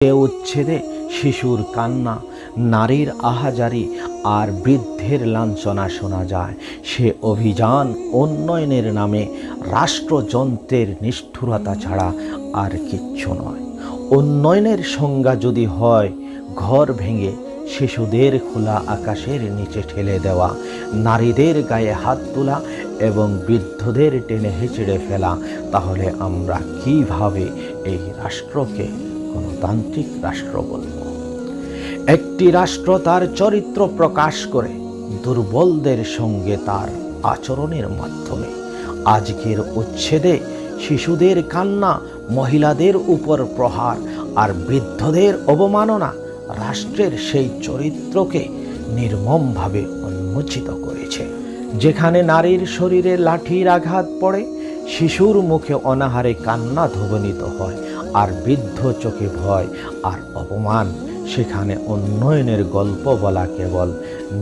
এ উচ্ছেদে শিশুর কান্না, নারীর আহাজারি আর বৃদ্ধের লাঞ্ছনা শোনা যায়। সে অভিযান উন্নয়নের নামে রাষ্ট্রযন্ত্রের নিষ্ঠুরতা ছাড়া আর কিচ্ছু নয়। উন্নয়নের সংজ্ঞা যদি হয়, ঘর ভেঙে শিশুদের খোলা আকাশের নিচে ঠেলে দেওয়া, নারীদের গায়ে হাত তোলা এবং বৃদ্ধদের টেনে হেঁচড়ে ফেলা, তাহলে আমরা কীভাবে এই রাষ্ট্রকে গণতান্ত্রিক রাষ্ট্র বলব একটি রাষ্ট্র তার চরিত্র প্রকাশ করে দুর্বলদের সঙ্গে তার আচরণের মাধ্যমে। আজকের উচ্ছেদে শিশুদের কান্না, মহিলাদের উপর প্রহার আর বৃদ্ধদের অবমাননা রাষ্ট্রের সেই চরিত্রকে নির্মমভাবে উন্মোচিত করেছে। যেখানে নারীর শরীরে লাঠির আঘাত পড়ে, শিশুর মুখে অনাহারে কান্না ধ্বনিত হয় আর বৃদ্ধ চোখে ভয় আর অপমান। সেখানে উন্নয়নের গল্প বলা কেবল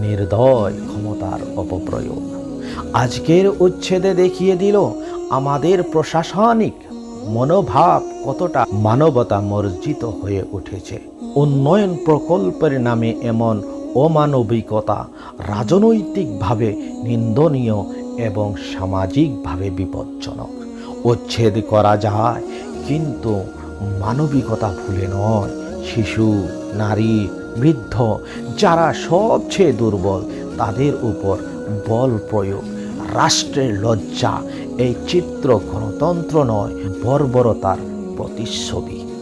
নির্দয় ক্ষমতার অপপ্রয়োগ। আজকের উচ্ছেদে দেখিয়ে দিল আমাদের প্রশাসনিক মনোভাব কতটা মানবতা মর্জিত হয়ে উঠেছে। উন্নয়ন প্রকল্পের নামে এমন অমানবিকতা রাজনৈতিকভাবে নিন্দনীয় এবং সামাজিকভাবে বিপজ্জনক। উচ্ছেদ করা যায়, কিন্তু মানবিকতা ভুলে নয়। শিশু, নারী, বৃদ্ধ, যারা সবচেয়ে দুর্বল, তাদের উপর বল প্রয়োগ। রাষ্ট্রের লজ্জা এই চিত্র গণতন্ত্র নয়, বর্বরতার প্রতিচ্ছবি।